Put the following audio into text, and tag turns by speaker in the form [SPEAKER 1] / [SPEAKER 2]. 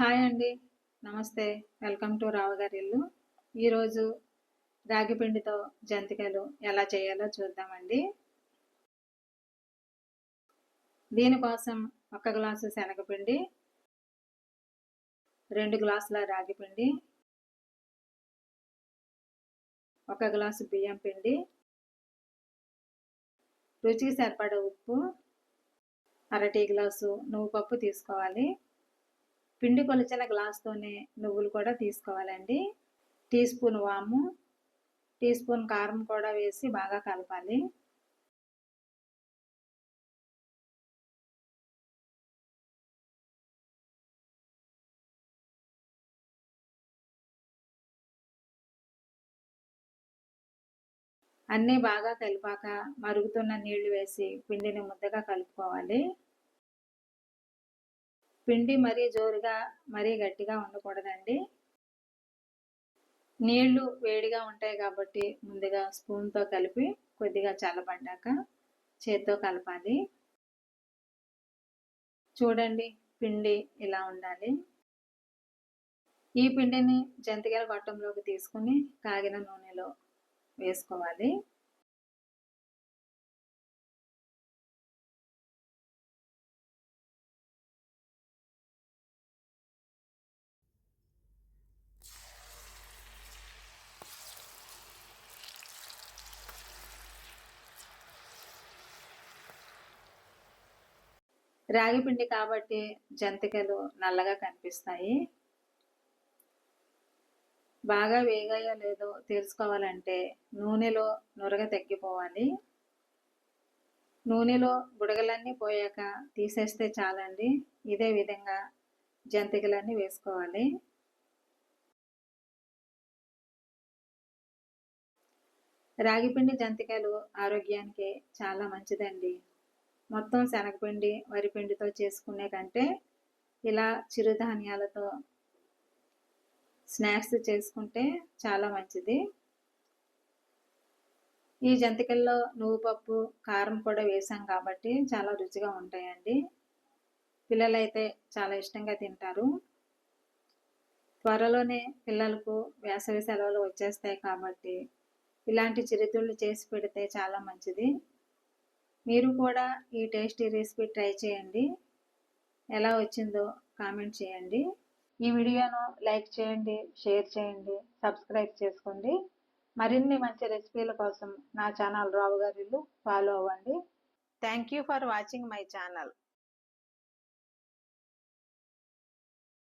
[SPEAKER 1] Hi అండి. నమస్తే. Welcome to రావుగారి ఇల్లు. ఈరోజు రాగి పిండితో జంతికలు ఎలా చేయాలో చూద్దామండి. దీనికోసం ఒక గ్లాసు శనగపిండి రెండు గ్లాసుల రాగి పిండి ఒక గ్లాసు బియ్యం పిండి రుచికి సరిపడ ఉప్పు అర టీ గ్లాసు నువ్వు పప్పు తీసుకోవాలి. పిండి కొలిచిన గ్లాస్తోనే నువ్వులు కూడా తీసుకోవాలండి. టీ స్పూన్ వాము టీ స్పూన్ కారం కూడా వేసి బాగా కలపాలి. అన్నీ బాగా కలిపాక మరుగుతున్న నీళ్ళు వేసి పిండిని ముద్దగా కలుపుకోవాలి. పిండి మరీ జోరుగా మరీ గట్టిగా ఉండకూడదండి. నీళ్ళు వేడిగా ఉంటాయి కాబట్టి ముందుగా స్పూన్తో కలిపి కొద్దిగా చల్లబడ్డాక చేత్తో కలపాలి. చూడండి పిండి ఇలా ఉండాలి. ఈ పిండిని జంతికల గొట్టంలోకి తీసుకుని కాగిన నూనెలో వేసుకోవాలి. రాగి పిండి కాబట్టి జంతికలు నల్లగా కనిపిస్తాయి. బాగా వేగాయో లేదో తెలుసుకోవాలంటే నూనెలో నురగ తగ్గిపోవాలి. నూనెలో బుడగలన్నీ పోయాక తీసేస్తే చాలండి. ఇదే విధంగా జంతికలన్నీ వేసుకోవాలి. రాగిపిండి జంతికలు ఆరోగ్యానికి చాలా మంచిదండి. మొత్తం శనగపిండి వరిపిండితో చేసుకునే కంటే ఇలా చిరుధాన్యాలతో స్నాక్స్ చేసుకుంటే చాలా మంచిది. ఈ జంతికల్లో నువ్వు పప్పు కారం కూడా వేసాం కాబట్టి చాలా రుచిగా ఉంటాయండి. పిల్లలైతే చాలా ఇష్టంగా తింటారు. త్వరలోనే పిల్లలకు వేసవి సెలవులు వచ్చేస్తాయి కాబట్టి ఇలాంటి చిరుతుళ్ళు చేసి పెడితే చాలా మంచిది. మీరు కూడా ఈ టేస్టీ రెసిపీ ట్రై చేయండి. ఎలా వచ్చిందో కామెంట్ చేయండి. ఈ వీడియోను లైక్ చేయండి షేర్ చేయండి సబ్స్క్రైబ్ చేసుకోండి. మరిన్ని మంచి రెసిపీల కోసం నా ఛానల్ రావు గారిలు ఫాలో అవ్వండి. Thank you for watching my channel.